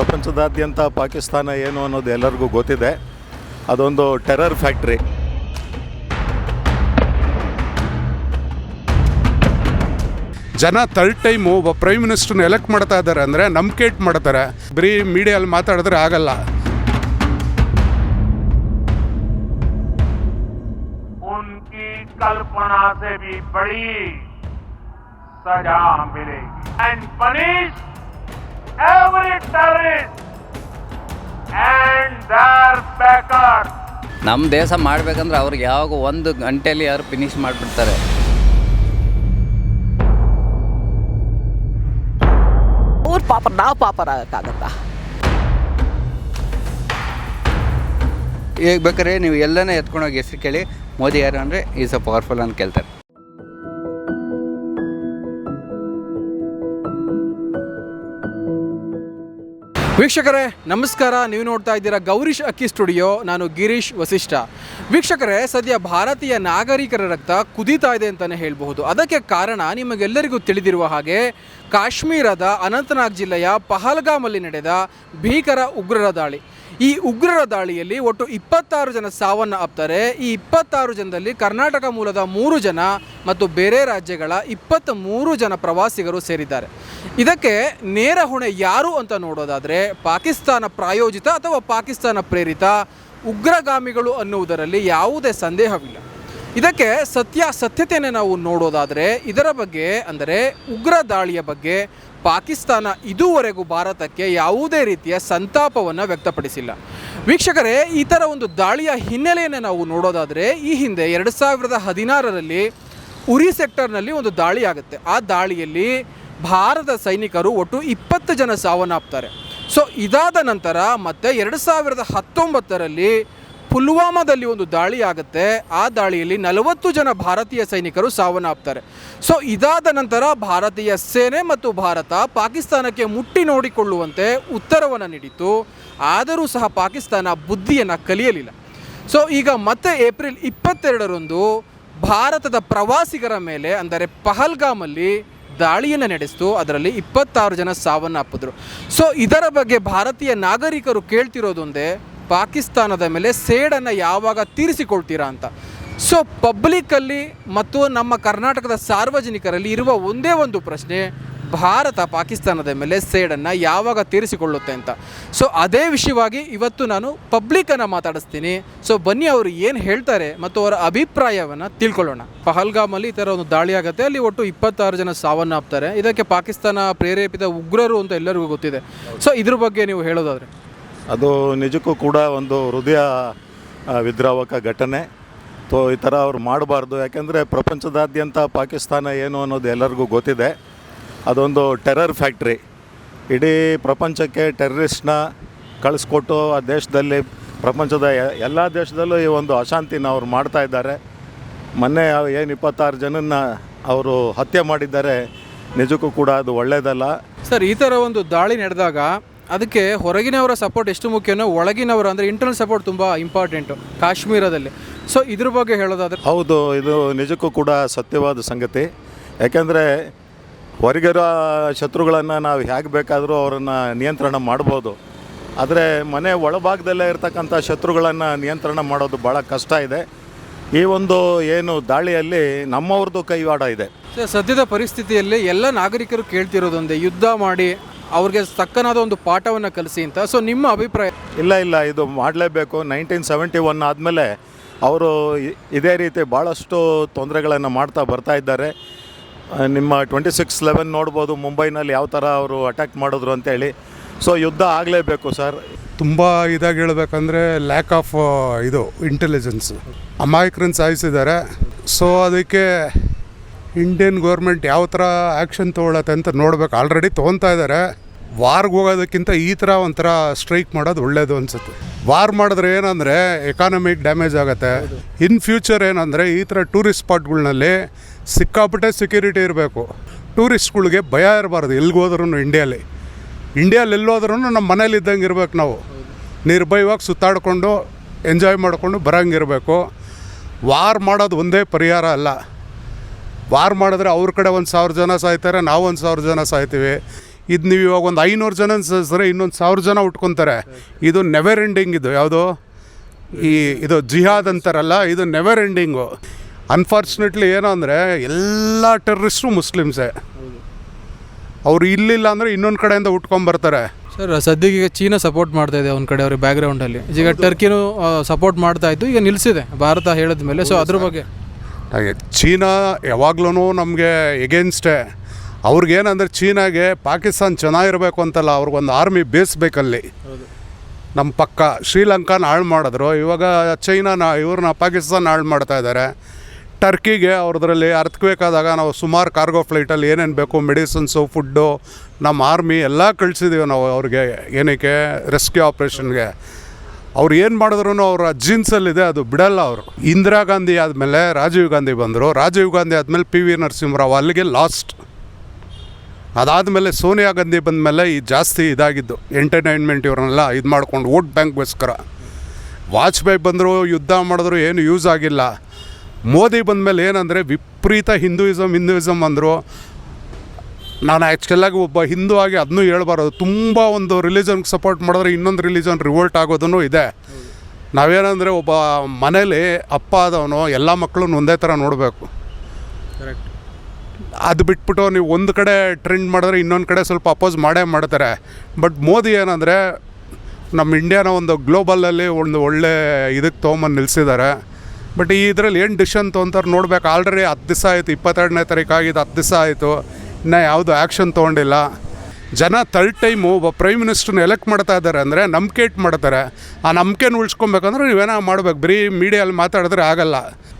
ಪ್ರಪಂಚದಾದ್ಯಂತ ಪಾಕಿಸ್ತಾನ ಏನು ಅನ್ನೋದು ಎಲ್ಲರಿಗೂ ಗೊತ್ತಿದೆ ಅದೊಂದು ಟೆರರ್ ಫ್ಯಾಕ್ಟ್ರಿ ಜನ ಥರ್ಡ್ ಟೈಮು ಒಬ್ಬ ಪ್ರೈಮ್ ಮಿನಿಸ್ಟರ್ನ ಎಲೆಕ್ಟ್ ಮಾಡ್ತಾ ಇದ್ದಾರೆ ಅಂದರೆ ನಂಬಿಕೆ ಇಟ್ಟು ಮಾಡ್ತಾರೆ ಬರೀ ಮೀಡಿಯಲ್ಲಿ ಮಾತಾಡಿದ್ರೆ ಆಗಲ್ಲ उनकी कल्पना से भी बड़ी सजा मिलेगी and punish every terrorist and their backers. ನಮ್ಮ ದೇಶ ಮಾಡ್ಬೇಕಂದ್ರೆ ಅವ್ರಿಗೆ ಯಾವಾಗ ಒಂದು ಗಂಟೆಯಲ್ಲಿ ಯಾರು ಫಿನಿಶ್ ಮಾಡಿಬಿಡ್ತಾರೆ. ಅವ್ರ ಪಾಪ ನಾವು ಪಾಪರಾಗಕ್ಕಾಗತ್ತಾ ಈಗ ಬೇಕಾದ್ರೆ ನೀವು ಎಲ್ಲನೇ ಎತ್ಕೊಂಡೋಗಿ ಹೆಸರು ಕೇಳಿ ಮೋದಿ ಯಾರು ಅಂದರೆ ಈಸ್ ಅ ಪವರ್ಫುಲ್ ಅಂತ ಕೇಳ್ತಾರೆ. ವೀಕ್ಷಕರೇ, ನಮಸ್ಕಾರ. ನೀವು ನೋಡ್ತಾ ಇದ್ದೀರಾ ಗೌರೀಶ್ ಅಕ್ಕಿ ಸ್ಟುಡಿಯೋ. ನಾನು ಗಿರೀಶ್ ವಸಿಷ್ಠ. ವೀಕ್ಷಕರೇ, ಸದ್ಯ ಭಾರತೀಯ ನಾಗರಿಕರ ರಕ್ತ ಕುದೀತಾ ಇದೆ ಅಂತಲೇ ಹೇಳಬಹುದು. ಅದಕ್ಕೆ ಕಾರಣ ನಿಮಗೆಲ್ಲರಿಗೂ ತಿಳಿದಿರುವ ಹಾಗೆ, ಕಾಶ್ಮೀರದ ಅನಂತನಾಗ್ ಜಿಲ್ಲೆಯ ಪಹಲ್ಗಾಮಲ್ಲಿ ನಡೆದ ಭೀಕರ ಉಗ್ರರ ದಾಳಿ. ಈ ಉಗ್ರರ ದಾಳಿಯಲ್ಲಿ ಒಟ್ಟು ಇಪ್ಪತ್ತಾರು ಜನ ಸಾವನ್ನು ಅಪ್ತಾರೆ ಈ ಇಪ್ಪತ್ತಾರು ಜನದಲ್ಲಿ ಕರ್ನಾಟಕ ಮೂಲದ ಮೂರು ಜನ ಮತ್ತು ಬೇರೆ ರಾಜ್ಯಗಳ ಇಪ್ಪತ್ತ್ ಮೂರು ಜನ ಪ್ರವಾಸಿಗರು ಸೇರಿದ್ದಾರೆ. ಇದಕ್ಕೆ ನೇರ ಹೊಣೆ ಯಾರು ಅಂತ ನೋಡೋದಾದರೆ ಪಾಕಿಸ್ತಾನ ಪ್ರಾಯೋಜಿತ ಅಥವಾ ಪಾಕಿಸ್ತಾನ ಪ್ರೇರಿತ ಉಗ್ರಗಾಮಿಗಳು ಅನ್ನುವುದರಲ್ಲಿ ಯಾವುದೇ ಸಂದೇಹವಿಲ್ಲ. ಇದಕ್ಕೆ ಸತ್ಯಾಸತ್ಯತೆಯನ್ನು ನಾವು ನೋಡೋದಾದರೆ ಇದರ ಬಗ್ಗೆ ಅಂದರೆ ಉಗ್ರ ದಾಳಿಯ ಬಗ್ಗೆ ಪಾಕಿಸ್ತಾನ ಇದುವರೆಗೂ ಭಾರತಕ್ಕೆ ಯಾವುದೇ ರೀತಿಯ ಸಂತಾಪವನ್ನು ವ್ಯಕ್ತಪಡಿಸಿಲ್ಲ. ವೀಕ್ಷಕರೇ, ಈ ಥರ ಒಂದು ದಾಳಿಯ ಹಿನ್ನೆಲೆಯನ್ನು ನಾವು ನೋಡೋದಾದರೆ, ಈ ಹಿಂದೆ ಎರಡು ಸಾವಿರದ ಹದಿನಾರರಲ್ಲಿ ಉರಿ ಸೆಕ್ಟರ್ನಲ್ಲಿ ಒಂದು ದಾಳಿ ಆಗುತ್ತೆ. ಆ ದಾಳಿಯಲ್ಲಿ ಭಾರತ ಸೈನಿಕರು ಒಟ್ಟು ಇಪ್ಪತ್ತು ಜನ ಸಾವನ್ನಪ್ತಾರೆ. ಸೊ, ಇದಾದ ನಂತರ ಮತ್ತೆ ಎರಡು ಸಾವಿರದ ಹತ್ತೊಂಬತ್ತರಲ್ಲಿ ಪುಲ್ವಾಮಾದಲ್ಲಿ ಒಂದು ದಾಳಿ ಆಗುತ್ತೆ ಆ ದಾಳಿಯಲ್ಲಿ ನಲವತ್ತು ಜನ ಭಾರತೀಯ ಸೈನಿಕರು ಸಾವನ್ನಪ್ತಾರೆ. ಸೊ, ಇದಾದ ನಂತರ ಭಾರತೀಯ ಸೇನೆ ಮತ್ತು ಭಾರತ ಪಾಕಿಸ್ತಾನಕ್ಕೆ ಮುಟ್ಟಿ ನೋಡಿಕೊಳ್ಳುವಂತೆ ಉತ್ತರವನ್ನು ನೀಡಿತು ಆದರೂ ಸಹ ಪಾಕಿಸ್ತಾನ ಬುದ್ಧಿಯನ್ನು ಕಲಿಯಲಿಲ್ಲ. ಸೊ, ಈಗ ಮತ್ತೆ ಏಪ್ರಿಲ್ ಇಪ್ಪತ್ತೆರಡರಂದು ಭಾರತದ ಪ್ರವಾಸಿಗರ ಮೇಲೆ, ಅಂದರೆ ಪಹಲ್ಗಾಮಲ್ಲಿ ದಾಳಿಯನ್ನು ನಡೆಸಿತು. ಅದರಲ್ಲಿ ಇಪ್ಪತ್ತಾರು ಜನ ಸಾವನ್ನಪ್ಪಿದ್ರು. ಸೊ, ಇದರ ಬಗ್ಗೆ ಭಾರತೀಯ ನಾಗರಿಕರು ಕೇಳ್ತಿರೋದೊಂದೇ ಪಾಕಿಸ್ತಾನದ ಮೇಲೆ ಸೇಡನ್ನು ಯಾವಾಗ ತೀರಿಸಿಕೊಳ್ತೀರಾ ಅಂತ. ಸೊ ಪಬ್ಲಿಕಲ್ಲಿ ಮತ್ತು ನಮ್ಮ ಕರ್ನಾಟಕದ ಸಾರ್ವಜನಿಕರಲ್ಲಿ ಇರುವ ಒಂದೇ ಒಂದು ಪ್ರಶ್ನೆ, ಭಾರತ ಪಾಕಿಸ್ತಾನದ ಮೇಲೆ ಸೇಡನ್ನು ಯಾವಾಗ ತೀರಿಸಿಕೊಳ್ಳುತ್ತೆ ಅಂತ. ಸೊ ಅದೇ ವಿಷಯವಾಗಿ ಇವತ್ತು ನಾನು ಪಬ್ಲಿಕ್ಕನ್ನು ಮಾತಾಡಿಸ್ತೀನಿ. ಸೊ ಬನ್ನಿ ಅವರು ಏನು ಹೇಳ್ತಾರೆ ಮತ್ತು ಅವರ ಅಭಿಪ್ರಾಯವನ್ನು ತಿಳ್ಕೊಳ್ಳೋಣ. ಪಹಲ್ಗಾಮಲ್ಲಿ ಈ ಥರ ಒಂದು ದಾಳಿ ಆಗುತ್ತೆ. ಅಲ್ಲಿ ಒಟ್ಟು ಇಪ್ಪತ್ತಾರು ಜನ ಸಾವನ್ನಪ್ತಾರೆ. ಇದಕ್ಕೆ ಪಾಕಿಸ್ತಾನ ಪ್ರೇರೇಪಿತ ಉಗ್ರರು ಅಂತ ಎಲ್ಲರಿಗೂ ಗೊತ್ತಿದೆ. ಸೊ ಇದ್ರ ಬಗ್ಗೆ ನೀವು ಹೇಳೋದಾದರೆ. ಅದು ನಿಜಕ್ಕೂ ಕೂಡ ಒಂದು ಹೃದಯ ವಿದ್ರಾವಕ ಘಟನೆ. ಸೊ ಈ ಥರ ಅವ್ರು ಮಾಡಬಾರ್ದು. ಯಾಕೆಂದರೆ ಪ್ರಪಂಚದಾದ್ಯಂತ ಪಾಕಿಸ್ತಾನ ಏನು ಅನ್ನೋದು ಎಲ್ಲರಿಗೂ ಗೊತ್ತಿದೆ. ಅದೊಂದು ಟೆರರ್ ಫ್ಯಾಕ್ಟ್ರಿ. ಇಡೀ ಪ್ರಪಂಚಕ್ಕೆ ಟೆರರಿಸ್ಟ್ನ ಕಳಿಸ್ಕೊಟ್ಟು ಆ ದೇಶದಲ್ಲಿ, ಪ್ರಪಂಚದ ಎಲ್ಲ ದೇಶದಲ್ಲೂ ಈ ಒಂದು ಅಶಾಂತಿನ ಅವ್ರು ಮಾಡ್ತಾ ಇದ್ದಾರೆ. ಮೊನ್ನೆ ಏನು ಇಪ್ಪತ್ತಾರು ಜನನ್ನ ಅವರು ಹತ್ಯೆ ಮಾಡಿದ್ದಾರೆ. ನಿಜಕ್ಕೂ ಕೂಡ ಅದು ಒಳ್ಳೆಯದಲ್ಲ ಸರ್, ಈ ಥರ ಒಂದು ದಾಳಿ ನಡೆದಾಗ ಅದಕ್ಕೆ ಹೊರಗಿನವರ ಸಪೋರ್ಟ್ ಎಷ್ಟು ಮುಖ್ಯನೋ ಒಳಗಿನವರು ಅಂದರೆ ಇಂಟರ್ನಲ್ ಸಪೋರ್ಟ್ ತುಂಬ ಇಂಪಾರ್ಟೆಂಟು ಕಾಶ್ಮೀರದಲ್ಲಿ. ಸೊ ಇದ್ರ ಬಗ್ಗೆ ಹೇಳೋದಾದ್ರೆ ಹೌದು ಇದು ನಿಜಕ್ಕೂ ಕೂಡ ಸತ್ಯವಾದ ಸಂಗತಿ. ಯಾಕೆಂದರೆ ಹೊರಗಿರೋ ಶತ್ರುಗಳನ್ನು ನಾವು ಹೇಗೆ ಬೇಕಾದರೂ ಅವರನ್ನು ನಿಯಂತ್ರಣ ಮಾಡ್ಬೋದು. ಆದರೆ ಮನೆ ಒಳಭಾಗದಲ್ಲೇ ಇರತಕ್ಕಂಥ ಶತ್ರುಗಳನ್ನು ನಿಯಂತ್ರಣ ಮಾಡೋದು ಭಾಳ ಕಷ್ಟ ಇದೆ. ಈ ಒಂದು ಏನು ದಾಳಿಯಲ್ಲಿ ನಮ್ಮವ್ರದ್ದು ಕೈವಾಡ ಇದೆ. ಸದ್ಯದ ಪರಿಸ್ಥಿತಿಯಲ್ಲಿ ಎಲ್ಲ ನಾಗರಿಕರು ಕೇಳ್ತಿರೋದೊಂದೇ ಯುದ್ಧ ಮಾಡಿ ಅವ್ರಿಗೆ ತಕ್ಕನಾದ ಒಂದು ಪಾಠವನ್ನು ಕಲಿಸಿ ಅಂತ. ಸೊ ನಿಮ್ಮ ಅಭಿಪ್ರಾಯ? ಇಲ್ಲ ಇಲ್ಲ ಇದು ಮಾಡಲೇಬೇಕು. ನೈನ್ಟೀನ್ ಸೆವೆಂಟಿ ಒನ್ ಆದಮೇಲೆ ಅವರು ಇದೇ ರೀತಿ ಭಾಳಷ್ಟು ತೊಂದರೆಗಳನ್ನು ಮಾಡ್ತಾ ಬರ್ತಾ ಇದ್ದಾರೆ. ನಿಮ್ಮ ಟ್ವೆಂಟಿ ಸಿಕ್ಸ್ ಲೆವೆನ್ ನೋಡ್ಬೋದು ಮುಂಬೈನಲ್ಲಿ ಯಾವ ಥರ ಅವರು ಅಟ್ಯಾಕ್ ಮಾಡಿದ್ರು ಅಂತೇಳಿ. ಸೊ ಯುದ್ಧ ಆಗಲೇಬೇಕು ಸರ್ ತುಂಬ ಇದಾಗಿ ಹೇಳಬೇಕಂದ್ರೆ ಲ್ಯಾಕ್ ಆಫ್ ಇದು ಇಂಟೆಲಿಜೆನ್ಸ್ ಅಮಾಯಕರನ್ನು ಸಾಯಿಸಿದ್ದಾರೆ. ಸೊ ಅದಕ್ಕೆ ಇಂಡಿಯನ್ ಗೌರ್ಮೆಂಟ್ ಯಾವ ಥರ ಆ್ಯಕ್ಷನ್ ತೊಗೊಳತ್ತೆ ಅಂತ ನೋಡ್ಬೇಕು. ಆಲ್ರೆಡಿ ತೊಗೊತಾ ಇದ್ದಾರೆ ವಾರ್ಗೆ ಹೋಗೋದಕ್ಕಿಂತ ಈ ಥರ ಒಂಥರ ಸ್ಟ್ರೈಕ್ ಮಾಡೋದು ಒಳ್ಳೇದು ಅನಿಸುತ್ತೆ. ವಾರ್ ಮಾಡಿದ್ರೆ ಏನಂದರೆ ಎಕಾನಮಿಕ್ ಡ್ಯಾಮೇಜ್ ಆಗುತ್ತೆ. ಇನ್ ಫ್ಯೂಚರ್ ಏನಂದರೆ ಈ ಥರ ಟೂರಿಸ್ಟ್ ಸ್ಪಾಟ್ಗಳ್ನಲ್ಲಿ ಸಿಕ್ಕಾಪಟ್ಟೆ ಸೆಕ್ಯೂರಿಟಿ ಇರಬೇಕು. ಟೂರಿಸ್ಟ್ಗಳಿಗೆ ಭಯ ಇರಬಾರ್ದು. ಎಲ್ಲಿಗೆ ಹೋದ್ರೂ ಇಂಡಿಯಲ್ಲಿ ಇಂಡಿಯಲ್ಲಿ ಎಲ್ಲೋದ್ರೂ ನಮ್ಮ ಮನೇಲಿ ಇದ್ದಂಗೆ ಇರ್ಬೇಕು ನಾವು. ನಿರ್ಭಯವಾಗಿ ಸುತ್ತಾಡಿಕೊಂಡು ಎಂಜಾಯ್ ಮಾಡಿಕೊಂಡು ಬರೋಂಗಿರಬೇಕು ವಾರ್ ಮಾಡೋದು ಒಂದೇ ಪರಿಹಾರ ಅಲ್ಲ. ವಾರ್ ಮಾಡಿದ್ರೆ ಅವ್ರ ಕಡೆ ಒಂದು ಸಾವಿರ ಜನ ಸಾಯ್ತಾರೆ ನಾವು ಒಂದು ಸಾವಿರ ಜನ ಸಾಯ್ತೀವಿ. ಇದು ನೀವು ಇವಾಗ ಒಂದು ಐನೂರು ಜನ ಸರಿ ಇನ್ನೊಂದು ಸಾವಿರ ಜನ ಉಟ್ಕೊತಾರೆ. ಇದು ನೆವರ್ ಎಂಡಿಂಗ್ ಇದು ಯಾವುದು? ಈ ಇದು ಜಿಹಾದ್ ಅಂತಾರಲ್ಲ ಇದು ನೆವರ್ ಎಂಡಿಂಗು ಅನ್ಫಾರ್ಚುನೇಟ್ಲಿ ಏನು ಅಂದರೆ ಎಲ್ಲ ಟೆರ್ರಿಸ್ಟು ಮುಸ್ಲಿಮ್ಸೇ ಅವ್ರು ಇಲ್ಲಿಲ್ಲ ಅಂದರೆ ಇನ್ನೊಂದು ಕಡೆಯಿಂದ ಉಟ್ಕೊಂಬರ್ತಾರೆ ಸರ್ ಸದ್ಯಕ್ಕೆ ಈಗ ಚೀನಾ ಸಪೋರ್ಟ್ ಮಾಡ್ತಾ ಇದೆ ಒಂದು ಕಡೆ ಅವ್ರಿಗೆ ಬ್ಯಾಕ್ಗ್ರೌಂಡಲ್ಲಿ ಈಗ ಟರ್ಕಿನೂ ಸಪೋರ್ಟ್ ಮಾಡ್ತಾ ಇತ್ತು ಈಗ ನಿಲ್ಲಿಸಿದೆ ಭಾರತ ಹೇಳಿದ ಮೇಲೆ ಸೊ ಅದ್ರ ಬಗ್ಗೆ ಹಾಗೆ ಚೀನಾ ಯಾವಾಗ್ಲೂ ನಮಗೆ ಎಗೇನ್ಸ್ಟೇ ಅವ್ರಿಗೇನಂದ್ರೆ ಚೀನಾಗೆ ಪಾಕಿಸ್ತಾನ ಚೆನ್ನಾಗಿರಬೇಕು ಅಂತಲ್ಲ ಅವ್ರಿಗೊಂದು ಆರ್ಮಿ ಬೇಸ್ ಬೇಕಲ್ಲಿ. ನಮ್ಮ ಪಕ್ಕ ಶ್ರೀಲಂಕಾನ ಹಾಳು ಮಾಡಿದ್ರು. ಇವಾಗ ಚೈನಾನ ಇವ್ರನ್ನ ಪಾಕಿಸ್ತಾನ ಹಾಳು ಮಾಡ್ತಾ ಇದ್ದಾರೆ ಟರ್ಕಿಗೆ ಅವ್ರದ್ರಲ್ಲಿ ಅರ್ಥಕ್ಬೇಕಾದಾಗ ನಾವು ಸುಮಾರು ಕಾರ್ಗೋ ಫ್ಲೈಟಲ್ಲಿ ಏನೇನು ಬೇಕು ಮೆಡಿಸಿನ್ಸು ಫುಡ್ಡು ನಮ್ಮ ಆರ್ಮಿ ಎಲ್ಲ ಕಳಿಸಿದ್ದೀವಿ ನಾವು ಅವ್ರಿಗೆ ಏನಕ್ಕೆ ರೆಸ್ಕ್ಯೂ ಆಪ್ರೇಷನ್ಗೆ ಅವ್ರು ಏನು ಮಾಡಿದ್ರು ಅವರ ಜೀನ್ಸಲ್ಲಿದೆ, ಅದು ಬಿಡಲ್ಲ ಅವರು. ಇಂದಿರಾ ಗಾಂಧಿ ಆದಮೇಲೆ ರಾಜೀವ್ ಗಾಂಧಿ ಬಂದರು. ರಾಜೀವ್ ಗಾಂಧಿ ಆದಮೇಲೆ ಪಿ ವಿ ನರಸಿಂಹರಾವ್ ಅಲ್ಲಿಗೆ ಲಾಸ್ಟ್ ಅದಾದಮೇಲೆ ಸೋನಿಯಾ ಗಾಂಧಿ ಬಂದಮೇಲೆ ಈ ಜಾಸ್ತಿ ಇದಾಗಿದ್ದು. ಎಂಟರ್ಟೈನ್ಮೆಂಟ್ ಇವ್ರನ್ನೆಲ್ಲ ಇದು ಮಾಡ್ಕೊಂಡು ವೋಟ್ ಬ್ಯಾಂಕ್ಗೋಸ್ಕರ. ವಾಜಪೇಯಿ ಬಂದರು, ಯುದ್ಧ ಮಾಡಿದ್ರು, ಏನು ಯೂಸ್ ಆಗಿಲ್ಲ. ಮೋದಿ ಬಂದಮೇಲೆ ಏನಂದರೆ ವಿಪರೀತ ಹಿಂದೂಯಿಸಮ್ ಹಿಂದೂಯಿಸಮ್ ಅಂದರು. ನಾನು ಆ್ಯಕ್ಚುಲಾಗಿ ಒಬ್ಬ ಹಿಂದೂ ಆಗಿ ಅದನ್ನೂ ಹೇಳ್ಬಾರ್ದು. ತುಂಬ ಒಂದು ರಿಲಿಜನ್ಗೆ ಸಪೋರ್ಟ್ ಮಾಡಿದ್ರೆ ಇನ್ನೊಂದು ರಿಲಿಜನ್ ರಿವೋಲ್ಟ್ ಆಗೋದೂ ಇದೆ. ನಾವೇನಂದರೆ ಒಬ್ಬ ಮನೇಲಿ ಅಪ್ಪ ಆದವನು ಎಲ್ಲ ಮಕ್ಕಳನ್ನ ಒಂದೇ ಥರ ನೋಡಬೇಕು. ಅದು ಬಿಟ್ಬಿಟ್ಟು ನೀವು ಒಂದು ಕಡೆ ಟ್ರೆಂಡ್ ಮಾಡಿದ್ರೆ ಇನ್ನೊಂದು ಕಡೆ ಸ್ವಲ್ಪ ಅಪೋಸ್ ಮಾಡೇ ಮಾಡ್ತಾರೆ. ಬಟ್ ಮೋದಿ ಏನಂದರೆ ನಮ್ಮ ಇಂಡಿಯಾನ ಒಂದು ಗ್ಲೋಬಲಲ್ಲಿ ಒಂದು ಒಳ್ಳೆ ಇದಕ್ಕೆ ತೊಗೊಂಬಂದು ನಿಲ್ಲಿಸಿದ್ದಾರೆ ಬಟ್ ಈ ಇದರಲ್ಲಿ ಏನು ಡಿಶನ್ ತೊಗೊಂತಾರೆ ನೋಡ್ಬೇಕು. ಆಲ್ರೆಡಿ ಹತ್ತು ದಿವಸ ಆಯಿತು ಇಪ್ಪತ್ತೆರಡನೇ ತಾರೀಕು ಹತ್ತು ದಿವಸ ಆಯಿತು. ಇನ್ನೂ ಯಾವುದು ಆ್ಯಕ್ಷನ್ ತೊಗೊಂಡಿಲ್ಲ. ಜನ ತರ್ಡ್ ಟೈಮು ಒಬ್ಬ ಪ್ರೈಮ್ ಮಿನಿಸ್ಟ್ರನ್ನ ಎಲೆಕ್ಟ್ ಮಾಡ್ತಾ ಇದ್ದಾರೆ ಅಂದರೆ ನಂಬಿಕೆ ಇಟ್ಟು ಮಾಡ್ತಾರೆ. ಆ ನಂಬಿಕೆನ ಉಳಿಸ್ಕೊಬೇಕಂದ್ರೆ ನೀವೇನೋ ಮಾಡ್ಬೇಕು. ಬರೀ ಮೀಡಿಯಲ್ಲಿ ಮಾತಾಡಿದ್ರೆ ಆಗಲ್ಲ.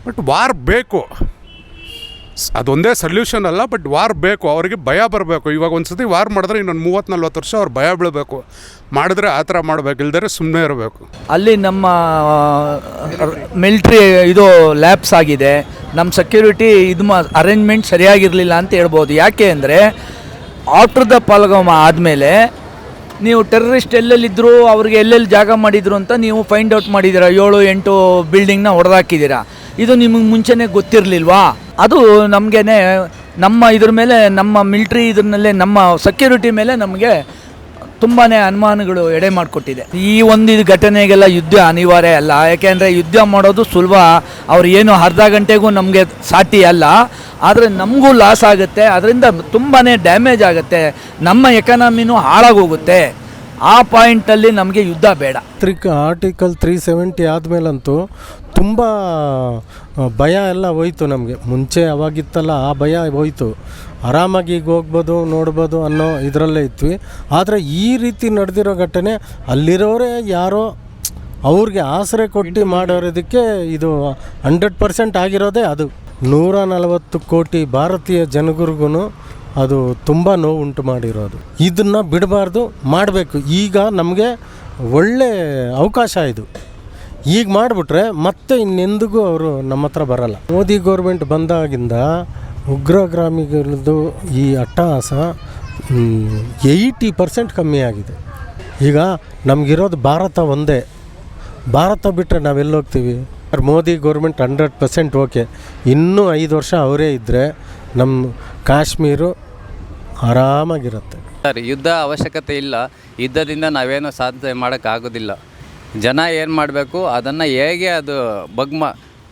ಬಟ್ ವಾರ್ ಬೇಕು. ಅದೊಂದೇ ಸೊಲ್ಯೂಷನ್ ಅಲ್ಲ ಬಟ್ ವಾರ್ ಬೇಕು, ಅವರಿಗೆ ಭಯ ಬರಬೇಕು. ಇವಾಗ ಒಂದು ಸತಿ ವಾರ್ ಮಾಡಿದ್ರೆ ಇನ್ನೊಂದು ಮೂವತ್ತು ನಲ್ವತ್ತು ವರ್ಷ ಅವ್ರು ಭಯ ಬೀಳಬೇಕು. ಮಾಡಿದ್ರೆ ಆ ಥರ ಮಾಡಬೇಕು ಇಲ್ದರೆ ಸುಮ್ಮನೆ ಇರಬೇಕು. ಅಲ್ಲಿ ನಮ್ಮ ಮಿಲ್ಟ್ರಿ ಇದು ಲ್ಯಾಬ್ಸ್ ಆಗಿದೆ. ನಮ್ಮ ಸೆಕ್ಯೂರಿಟಿ ಇದು ಮಾ ಅರೇಂಜ್ಮೆಂಟ್ ಸರಿಯಾಗಿರಲಿಲ್ಲ ಅಂತ ಹೇಳ್ಬೋದು. ಯಾಕೆ ಅಂದರೆ ಆಫ್ಟರ್ ದ ಪಾಲ್ಗಮ ಆದಮೇಲೆ, ನೀವು ಟೆರರಿಸ್ಟ್ ಎಲ್ಲೆಲ್ಲಿದ್ದರು ಅವ್ರಿಗೆ ಎಲ್ಲೆಲ್ಲಿ ಜಾಗ ಮಾಡಿದ್ರು ಅಂತ ನೀವು ಫೈಂಡ್ ಔಟ್ ಮಾಡಿದ್ದೀರಾ ಏಳು ಎಂಟು ಬಿಲ್ಡಿಂಗ್ನ ಹೊಡೆದಾಕಿದ್ದೀರಾ ಇದು ನಿಮಗೆ ಮುಂಚೆನೇ ಗೊತ್ತಿರಲಿಲ್ವಾ? ಅದು ನಮಗೇನೆ, ನಮ್ಮ ಇದ್ರ ಮೇಲೆ, ನಮ್ಮ ಮಿಲ್ಟ್ರಿ ಇದ್ರಲ್ಲೇ, ನಮ್ಮ ಸೆಕ್ಯೂರಿಟಿ ಮೇಲೆ ನಮಗೆ ತುಂಬಾ ಅನುಮಾನಗಳು ಎಡೆ ಮಾಡಿಕೊಟ್ಟಿದೆ. ಈ ಒಂದು ಇದು ಘಟನೆಗೆಲ್ಲ ಯುದ್ಧ ಅನಿವಾರ್ಯ ಅಲ್ಲ. ಯಾಕೆಂದರೆ ಯುದ್ಧ ಮಾಡೋದು ಸುಲಭ. ಅವ್ರು ಏನು ಅರ್ಧ ಗಂಟೆಗೂ ನಮಗೆ ಸಾಟಿ ಅಲ್ಲ. ಆದರೆ ನಮಗೂ ಲಾಸ್ ಆಗುತ್ತೆ. ಅದರಿಂದ ತುಂಬಾ ಡ್ಯಾಮೇಜ್ ಆಗುತ್ತೆ. ನಮ್ಮ ಎಕನಾಮಿನೂ ಹಾಳಾಗೋಗುತ್ತೆ. ಆ ಪಾಯಿಂಟಲ್ಲಿ ನಮಗೆ ಯುದ್ಧ ಬೇಡ. ತ್ರಿಕ್ ಆರ್ಟಿಕಲ್ ತ್ರೀ ಸೆವೆಂಟಿ ಆದಮೇಲಂತೂ ತುಂಬ ಭಯ ಎಲ್ಲ ಹೋಯ್ತು ನಮಗೆ. ಮುಂಚೆ ಅವಾಗಿತ್ತಲ್ಲ ಆ ಭಯ ಹೋಯ್ತು. ಆರಾಮಾಗಿ ಈಗ ಹೋಗ್ಬೋದು, ನೋಡ್ಬೋದು ಅನ್ನೋ ಇದರಲ್ಲೇ ಇತ್ತು ಆದರೆ ಈ ರೀತಿ ನಡೆದಿರೋ ಘಟನೆ ಅಲ್ಲಿರೋರೇ ಯಾರೋ ಅವ್ರಿಗೆ ಆಸರೆ ಕೊಟ್ಟು ಮಾಡೋದಕ್ಕೆ ಇದು ಹಂಡ್ರೆಡ್ ಪರ್ಸೆಂಟ್ ಆಗಿರೋದೇ ಅದು. ನೂರ ನಲವತ್ತು ಕೋಟಿ ಭಾರತೀಯ ಜನಗಳಿಗೂ ಅದು ತುಂಬ ನೋವು ಉಂಟು ಮಾಡಿರೋದು. ಇದನ್ನು ಬಿಡಬಾರ್ದು, ಮಾಡಬೇಕು. ಈಗ ನಮಗೆ ಒಳ್ಳೆ ಅವಕಾಶ ಇದು. ಈಗ ಮಾಡಿಬಿಟ್ರೆ ಮತ್ತೆ ಇನ್ನೆಂದಿಗೂ ಅವರು ನಮ್ಮ ಹತ್ರ ಬರಲ್ಲ. ಮೋದಿ ಗೌರ್ಮೆಂಟ್ ಬಂದಾಗಿಂದ ಉಗ್ರಗಾಮಿಗಳದ್ದು ಈ ಅಟ್ಟಹಾಸ ಏಯ್ಟಿ ಪರ್ಸೆಂಟ್ ಕಮ್ಮಿ ಆಗಿದೆ. ಈಗ ನಮಗಿರೋದು ಭಾರತ ಒಂದೇ. ಭಾರತ ಬಿಟ್ಟರೆ ನಾವೆಲ್ಲೋಗ್ತೀವಿ Modi government hundred percent okay ಇನ್ನೂ ಐದು ವರ್ಷ ಅವರೇ ಇದ್ದರೆ ನಮ್ಮ ಕಾಶ್ಮೀರು ಆರಾಮಾಗಿರುತ್ತೆ. ಸರ್, ಯುದ್ಧ ಅವಶ್ಯಕತೆ ಇಲ್ಲ. ಯುದ್ಧದಿಂದ ನಾವೇನು ಸಾಧನೆ ಮಾಡೋಕ್ಕಾಗೋದಿಲ್ಲ. ಜನ ಏನು ಮಾಡಬೇಕು, ಅದನ್ನು ಹೇಗೆ ಅದು ಬಗ್ಮ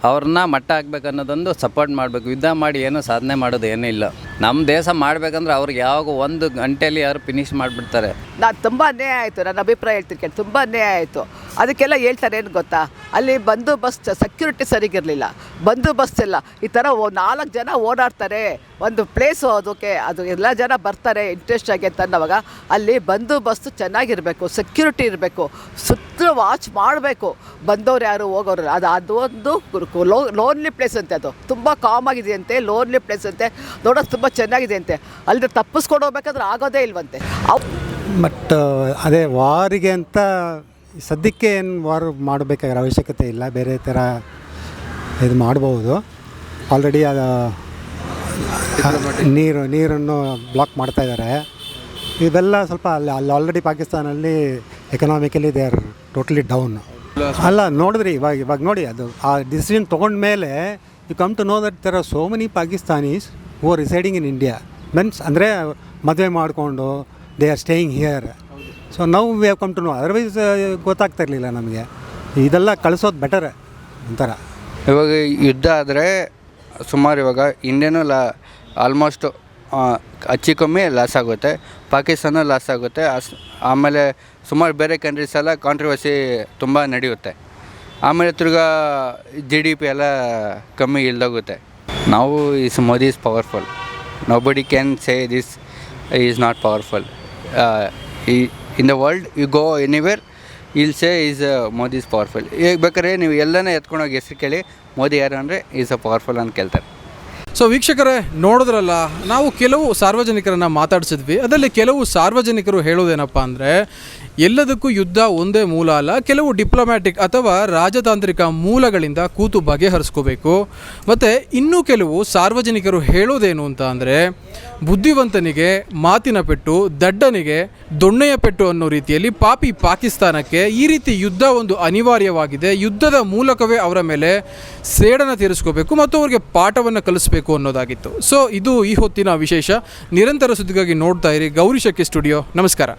ಅವ್ರನ್ನ ಮಟ್ಟ ಹಾಕ್ಬೇಕು ಅನ್ನೋದೊಂದು ಸಪೋರ್ಟ್ ಮಾಡಬೇಕು. ಯುದ್ಧ ಮಾಡಿ ಏನೂ ಸಾಧನೆ ಮಾಡೋದು ಏನೂ ಇಲ್ಲ. ನಮ್ಮ ದೇಶ ಮಾಡಬೇಕಂದ್ರೆ ಅವ್ರಿಗೆ ಯಾವಾಗ ಒಂದು ಗಂಟೆಯಲ್ಲಿ ಯಾರು ಫಿನಿಶ್ ಮಾಡಿಬಿಡ್ತಾರೆ. ನಾನು ತುಂಬ ಅನ್ಯಾಯ ಆಯಿತು, ನನ್ನ ಅಭಿಪ್ರಾಯ ಹೇಳ್ತೀನಿ ಕೇಳಿ ತುಂಬ ಅನ್ಯಾಯ ಆಯಿತು. ಅದಕ್ಕೆಲ್ಲ ಹೇಳ್ತಾರೆ ಏನು ಗೊತ್ತಾ? ಅಲ್ಲಿ ಬಂದೋಬಸ್ತ್ ಸೆಕ್ಯೂರಿಟಿ ಸರಿಗಿರಲಿಲ್ಲ. ಬಸ್ ಇಲ್ಲ ಈ ಥರ ನಾಲ್ಕು ಜನ ಓಡಾಡ್ತಾರೆ. ಒಂದು ಪ್ಲೇಸು ಅದಕ್ಕೆ ಅದು ಎಲ್ಲ ಜನ ಬರ್ತಾರೆ ಇಂಟ್ರೆಸ್ಟ್ ಆಗಿ ಅಂತ ಅನ್ನೋವಾಗ ಅಲ್ಲಿ ಬಸ್ ಚೆನ್ನಾಗಿರಬೇಕು ಸೆಕ್ಯೂರಿಟಿ ಇರಬೇಕು, ಸುತ್ತಲೂ ವಾಚ್ ಮಾಡಬೇಕು. ಬಂದವ್ರು ಯಾರು ಹೋಗೋರು ಅದು ಅದು ಒಂದು ಲೋ ಲೋನ್ಲಿ ಪ್ಲೇಸ್ ಅಂತೆ ಅದು. ತುಂಬ ಕಾಮ್ ಆಗಿದೆ ಅಂತೆ ಲೋನ್ಲಿ ಪ್ಲೇಸ್ ಅಂತೆ. ನೋಡೋದು ತುಂಬ ಚೆನ್ನಾಗಿದೆ ಅಂತೆ. ಅಲ್ಲಿ ತಪ್ಪಿಸ್ಕೊಂಡು ಹೋಗ್ಬೇಕಾದ್ರೆ ಆಗೋದೇ ಇಲ್ವಂತೆ. ಬಟ್ ಅದೇ ವಾರಿಗೆ ಅಂತ ಸದ್ಯಕ್ಕೆ ಏನು ವಾರ್ ಮಾಡಬೇಕಾಗಿರೋ ಅವಶ್ಯಕತೆ ಇಲ್ಲ. ಬೇರೆ ಥರ ಇದು ಮಾಡ್ಬೋದು. ಆಲ್ರೆಡಿ ಅದು ನೀರು, ನೀರನ್ನು ಬ್ಲಾಕ್ ಮಾಡ್ತಾ ಇದ್ದಾರೆ ಇವೆಲ್ಲ ಸ್ವಲ್ಪ ಅಲ್ಲಿ ಅಲ್ಲಿ already ಪಾಕಿಸ್ತಾನಲ್ಲಿ economically they are totally down ಅಲ್ಲ, ನೋಡಿದ್ರಿ, ಇವಾಗ ಇವಾಗ ನೋಡಿ, ಅದು ಆ decision ತೊಗೊಂಡ್ಮೇಲೆ you come to know that there are so many Pakistanis who are residing in India means ಅಂದರೆ ಮದುವೆ ಮಾಡಿಕೊಂಡು they are staying here so ನಾವು we have come to know otherwise ಗೊತ್ತಾಗ್ತಾ ಇರಲಿಲ್ಲ ನಮಗೆ. ಇದೆಲ್ಲ ಕಳಿಸೋದು ಬೆಟರ್ ಒಂಥರ. ಇವಾಗ ಯುದ್ಧ ಆದರೆ ಸುಮಾರು ಇವಾಗ ಇಂಡಿಯಾನು ಲಾ ಆಲ್ಮೋಸ್ಟ್ ಅಚ್ಚಿಕೊಮ್ಮೆ ಕಮ್ಮಿ ಲಾಸ್ ಆಗುತ್ತೆ. ಪಾಕಿಸ್ತಾನ ಲಾಸ್ ಆಗುತ್ತೆ. ಅಸ್ ಆಮೇಲೆ ಸುಮಾರು ಬೇರೆ ಕಂಟ್ರೀಸ್ ಎಲ್ಲ ಕಾಂಟ್ರವರ್ಸಿ ತುಂಬ ನಡೆಯುತ್ತೆ. ಆಮೇಲೆ ತಿರ್ಗಾ ಜಿ ಡಿ ಪಿ ಎಲ್ಲ ಕಮ್ಮಿ ಇಲ್ದೋಗುತ್ತೆ. ನಾವು is Modi is powerful nobody can say this is not powerful in the world you go anywhere I'll say is Modi is powerful ಈಗ ಬೇಕಾದ್ರೆ ನೀವು ಎಲ್ಲನೇ ಎತ್ಕೊಂಡೋಗಿ ಹೆಸರು ಕೇಳಿ ಮೋದಿ ಯಾರು ಅಂದರೆ ಈಸ್ ಅ ಪವರ್ಫುಲ್ ಅಂತ ಕೇಳ್ತಾರೆ. ಸೊ ವೀಕ್ಷಕರೇ, ನೋಡಿದ್ರಲ್ಲ, ನಾವು ಕೆಲವು ಸಾರ್ವಜನಿಕರನ್ನು ಮಾತಾಡಿಸಿದ್ವಿ. ಅದರಲ್ಲಿ ಕೆಲವು ಸಾರ್ವಜನಿಕರು ಹೇಳೋದೇನಪ್ಪ ಅಂದರೆ ಎಲ್ಲದಕ್ಕೂ ಯುದ್ಧ ಒಂದೇ ಮೂಲ ಅಲ್ಲ, ಕೆಲವು ಡಿಪ್ಲೊಮ್ಯಾಟಿಕ್ ಅಥವಾ ರಾಜತಾಂತ್ರಿಕ ಮೂಲಗಳಿಂದ ಕೂತು ಬಗೆಹರಿಸ್ಕೋಬೇಕು. ಮತ್ತು ಇನ್ನೂ ಕೆಲವು ಸಾರ್ವಜನಿಕರು ಹೇಳೋದೇನು ಅಂತ ಅಂದರೆ, ಬುದ್ಧಿವಂತನಿಗೆ ಮಾತಿನ ಪೆಟ್ಟು, ದಡ್ಡನಿಗೆ ದೊಣ್ಣೆಯ ಪೆಟ್ಟು ಅನ್ನೋ ರೀತಿಯಲ್ಲಿ ಪಾಪಿ ಪಾಕಿಸ್ತಾನಕ್ಕೆ ಈ ರೀತಿ ಯುದ್ಧ ಒಂದು ಅನಿವಾರ್ಯವಾಗಿದೆ. ಯುದ್ಧದ ಮೂಲಕವೇ ಅವರ ಮೇಲೆ ಸೇಡನ ತೀರಿಸ್ಕೋಬೇಕು ಮತ್ತು ಅವರಿಗೆ ಪಾಠವನ್ನು ಕಲಿಸಬೇಕು ಅನ್ನೋದಾಗಿತ್ತು. ಸೊ ಇದು ಈ ಹೊತ್ತಿನ ವಿಶೇಷ. ನಿರಂತರ ಸುದ್ದಿಗಾಗಿ ನೋಡ್ತಾ ಇರಿ ಗೌರಿ ಶಕ್ಕಿ ಸ್ಟುಡಿಯೋ. ನಮಸ್ಕಾರ.